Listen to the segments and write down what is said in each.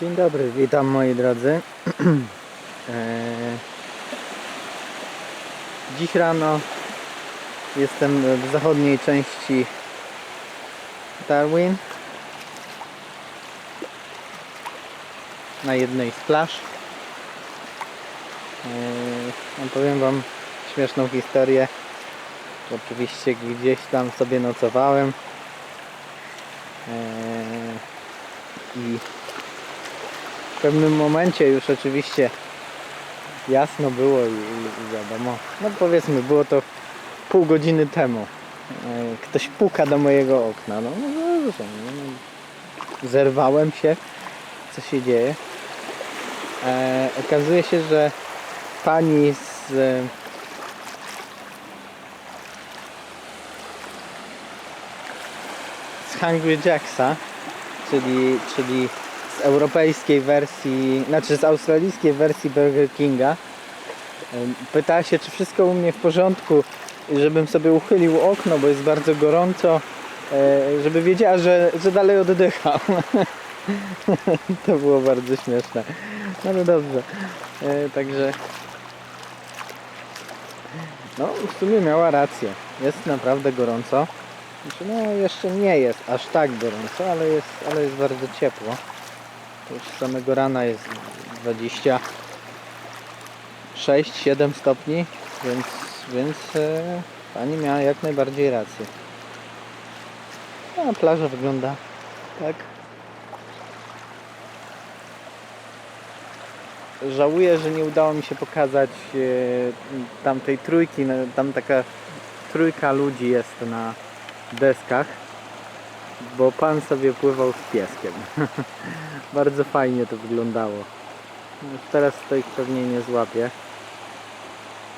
Dzień dobry, witam moi drodzy. Eee, Dziś rano jestem w zachodniej części Darwin na jednej z plaż. Eee, no powiem Wam śmieszną historię. Oczywiście gdzieś tam sobie nocowałem Eee, i w pewnym momencie już oczywiście jasno było i, i wiadomo, no powiedzmy było to pół godziny temu. E, Ktoś puka do mojego okna. No, no dobrze, no, no. Zerwałem się, co się dzieje. E, okazuje się, że pani z e, z Hungry Jacksa, czyli, czyli z europejskiej wersji, znaczy z australijskiej wersji Burger Kinga. Pytała się, czy wszystko u mnie w porządku, żebym sobie uchylił okno, bo jest bardzo gorąco, e, żeby wiedziała, że, że dalej oddycham. to było bardzo śmieszne. No ale dobrze. E, Także no w sumie miała rację. Jest naprawdę gorąco. Znaczy, no jeszcze nie jest aż tak gorąco, ale jest, ale jest bardzo ciepło. Już z samego rana jest 26-7 stopni, więc, więc e, pani miała jak najbardziej rację. A plaża wygląda tak. Żałuję, że nie udało mi się pokazać e, tamtej trójki. no, Tam taka trójka ludzi jest na deskach, bo pan sobie pływał z pieskiem. Bardzo fajnie to wyglądało. Już Teraz to ich pewnie nie złapię.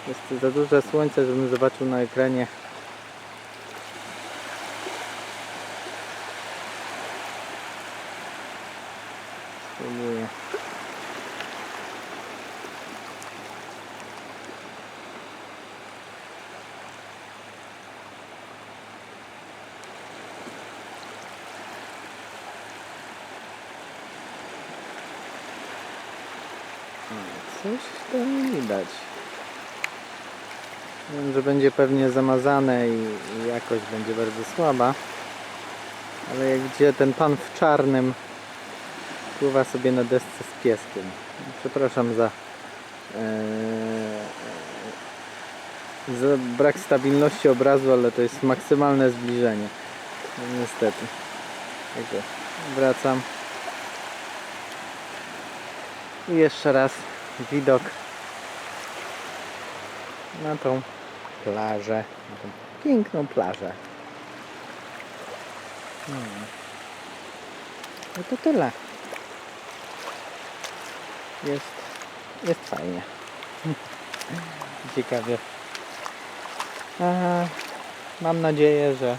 Jest za duże słońce, żebym zobaczył na ekranie. Coś tam widać. Wiem, że będzie pewnie zamazane i, jakość będzie bardzo słaba. Ale jak gdzie ten pan w czarnym pływa sobie na desce z pieskiem. Przepraszam za, e, za brak stabilności obrazu, ale to jest maksymalne zbliżenie. No, niestety. Także wracam. I jeszcze raz widok na tą plażę, na tą piękną plażę. No, no to tyle. Jest, jest fajnie. Ciekawie. A, mam nadzieję, że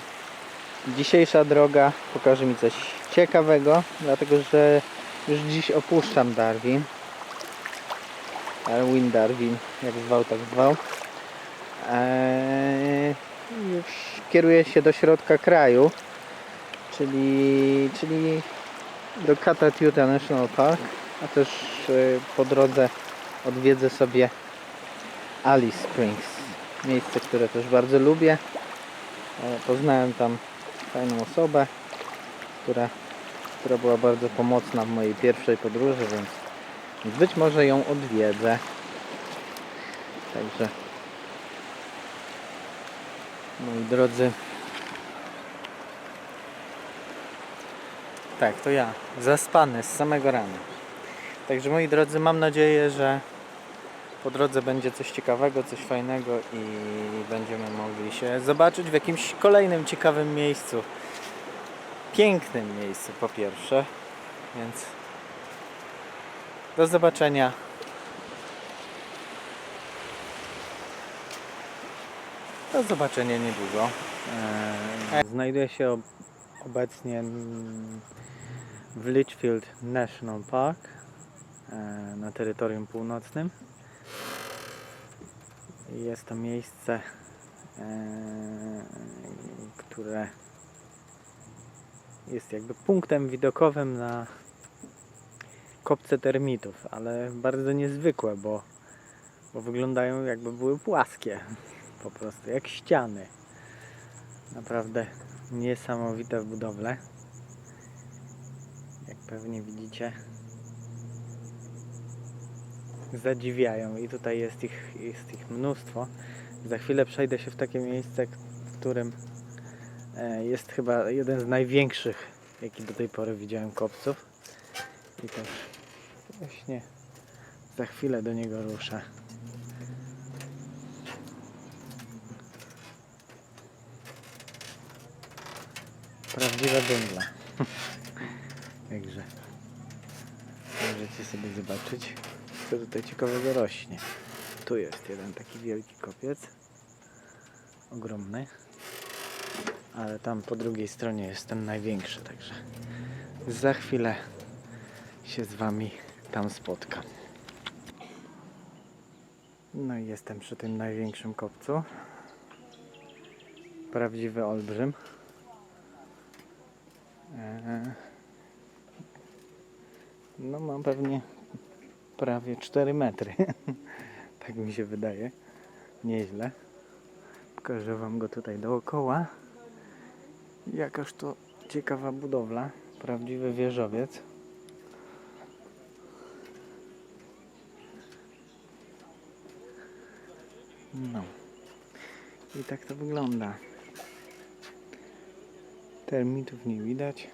dzisiejsza droga pokaże mi coś ciekawego, dlatego że już dziś opuszczam Darwin. Darwin, Darwin, jak zwał, tak zwał. Eee, już kieruję się do środka kraju, czyli, czyli do Catatuta National Park, a też e, po drodze odwiedzę sobie Alice Springs. Miejsce, które też bardzo lubię. E, Poznałem tam fajną osobę, która, która była bardzo pomocna w mojej pierwszej podróży, więc być może ją odwiedzę. Także moi drodzy. Tak, to ja. Zaspany z samego rana. Także moi drodzy, mam nadzieję, że po drodze będzie coś ciekawego, coś fajnego i będziemy mogli się zobaczyć w jakimś kolejnym ciekawym miejscu. Pięknym miejscu po pierwsze. Więc do zobaczenia. Do zobaczenia niedługo. Eee, Znajduję się ob- obecnie w Litchfield National Park eee, na terytorium północnym. Jest to miejsce, eee, które jest jakby punktem widokowym na kopce termitów, ale bardzo niezwykłe, bo, bo wyglądają jakby były płaskie. Po prostu jak ściany. Naprawdę niesamowite budowle. Jak pewnie widzicie, zadziwiają i tutaj jest ich, jest ich mnóstwo. Za chwilę przejdę się w takie miejsce, w którym e, jest chyba jeden z największych, jaki do tej pory widziałem kopców. I też właśnie za chwilę do niego ruszę. Prawdziwa dżungla. Także możecie sobie zobaczyć, co tutaj ciekawego rośnie. Tu jest jeden taki wielki kopiec. Ogromny. Ale tam po drugiej stronie jest ten największy, także za chwilę się z Wami tam spotkam. No i jestem przy tym największym kopcu. Prawdziwy olbrzym. Eee, No mam pewnie prawie 4 metry. tak mi się wydaje. Nieźle. Pokażę Wam go tutaj dookoła. Jakaż to ciekawa budowla. Prawdziwy wieżowiec. No. I tak to wygląda. Termitów nie widać,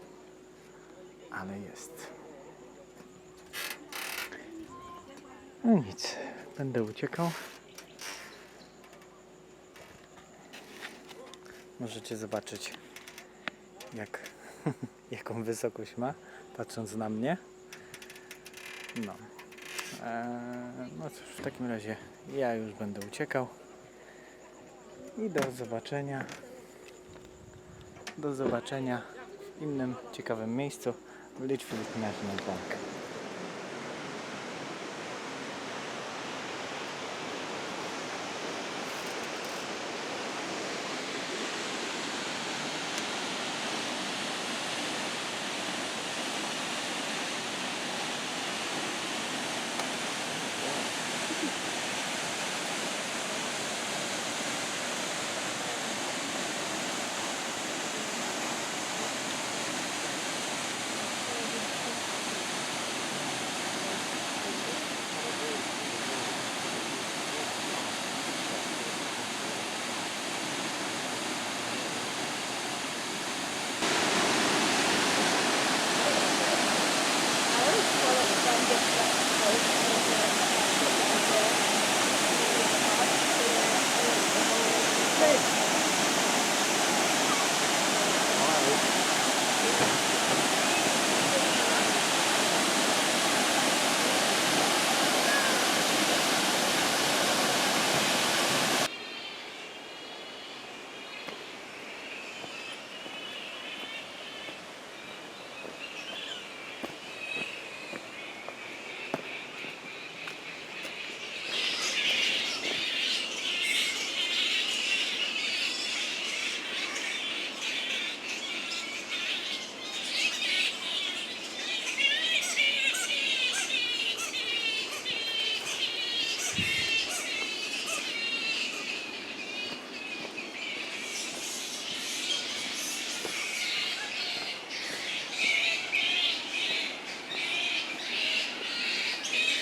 ale jest. No nic, będę uciekał. Możecie zobaczyć, jak, jaką wysokość ma, patrząc na mnie. No. Eee, no cóż, w takim razie ja już będę uciekał. I do zobaczenia. Do zobaczenia w innym ciekawym miejscu w Litchfield National Park.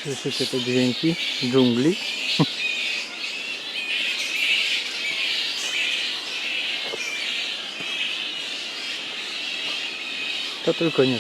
Słyszycie te dźwięki dżungli? To tylko nie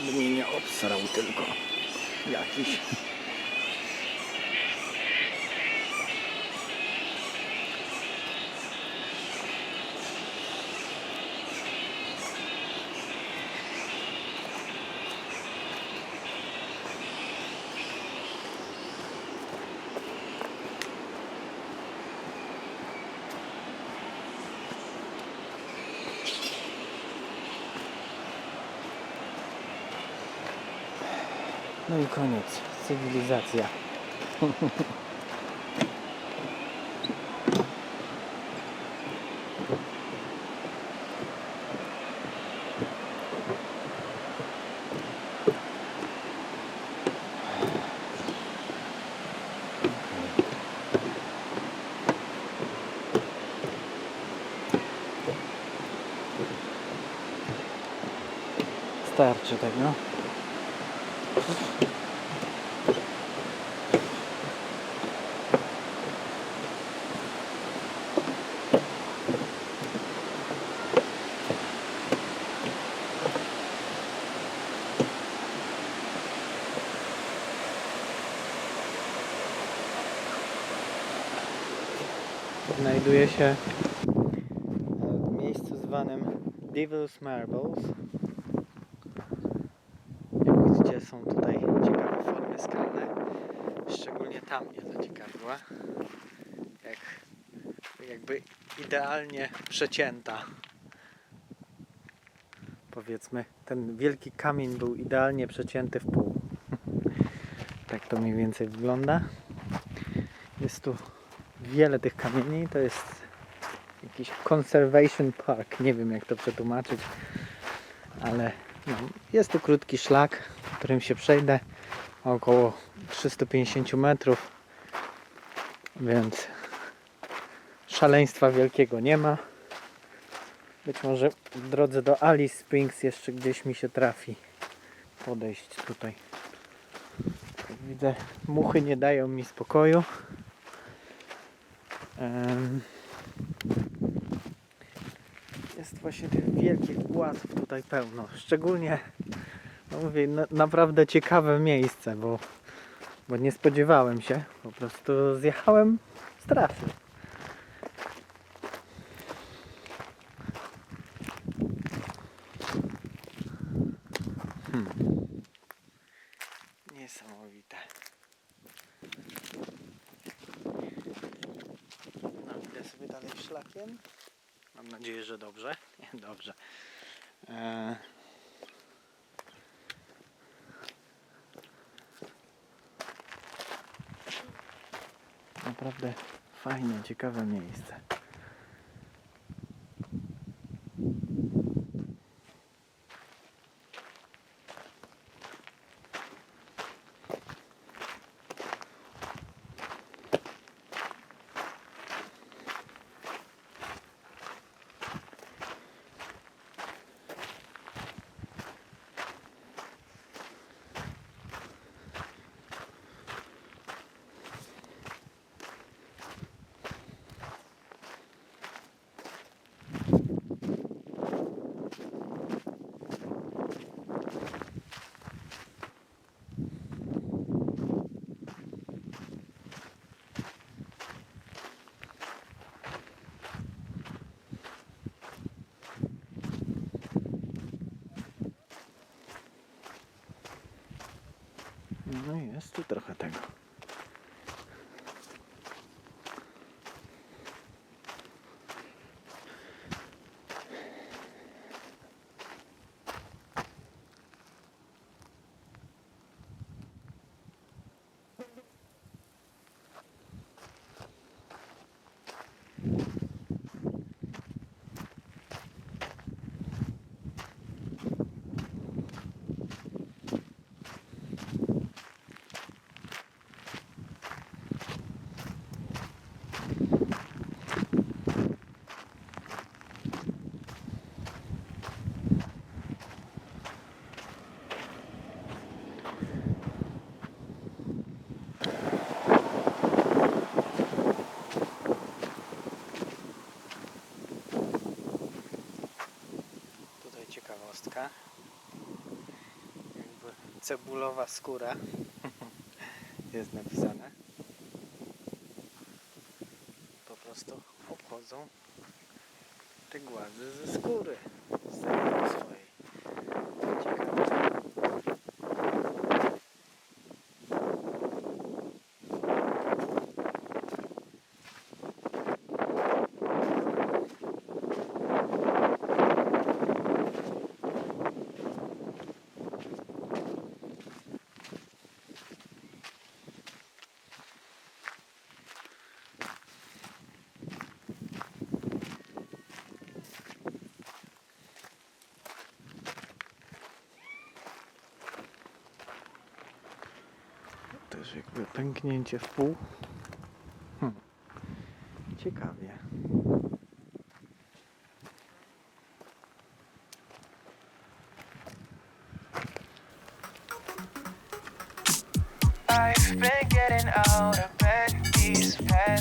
żeby mnie nie obsrał tylko jakiś. No i koniec. Cywilizacja. Starczy tego. Znajduje się w miejscu zwanym Devil's Marbles. Jak widzicie są tutaj ciekawe formy skalne. Szczególnie tam mnie zaciekawiła. Jak jakby idealnie przecięta. Powiedzmy, ten wielki kamień był idealnie przecięty w pół. tak to mniej więcej wygląda. Jest tu wiele tych kamieni. To jest jakiś conservation park. Nie wiem jak to przetłumaczyć, ale jest tu krótki szlak, którym się przejdę. Około 350 metrów. Więc szaleństwa wielkiego nie ma. Być może w drodze do Alice Springs jeszcze gdzieś mi się trafi podejść tutaj. Widzę, muchy nie dają mi spokoju. Em, Jest właśnie tych wielkich głazów tutaj pełno. Szczególnie, no mówię, na, naprawdę ciekawe miejsce, bo, bo nie spodziewałem się. Po prostu zjechałem z trasy. Hmm. Niesamowite. No, idę sobie dalej szlakiem. Mam nadzieję, że dobrze. Dobrze. Eee... Naprawdę fajne, ciekawe miejsce. No i jest tu trochę tego. cebulowa skóra jest napisane. Po prostu obchodzą te głazy ze skóry. Z też jakby pęknięcie w pół. Hm. Ciekawie. I've been getting out of bed these past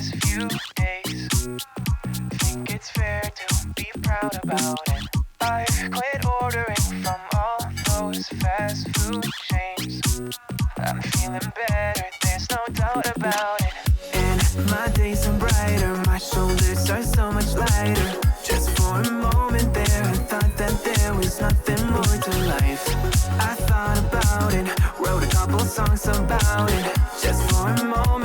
that there was nothing more to life. I thought about it, wrote a couple songs about it, just for a moment.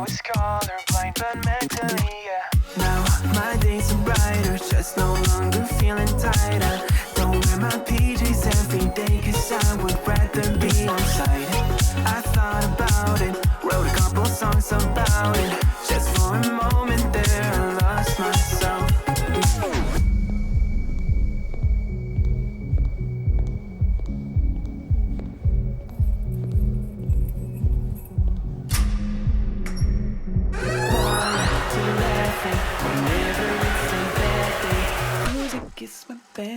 was colorblind.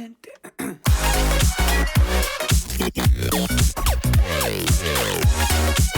gente.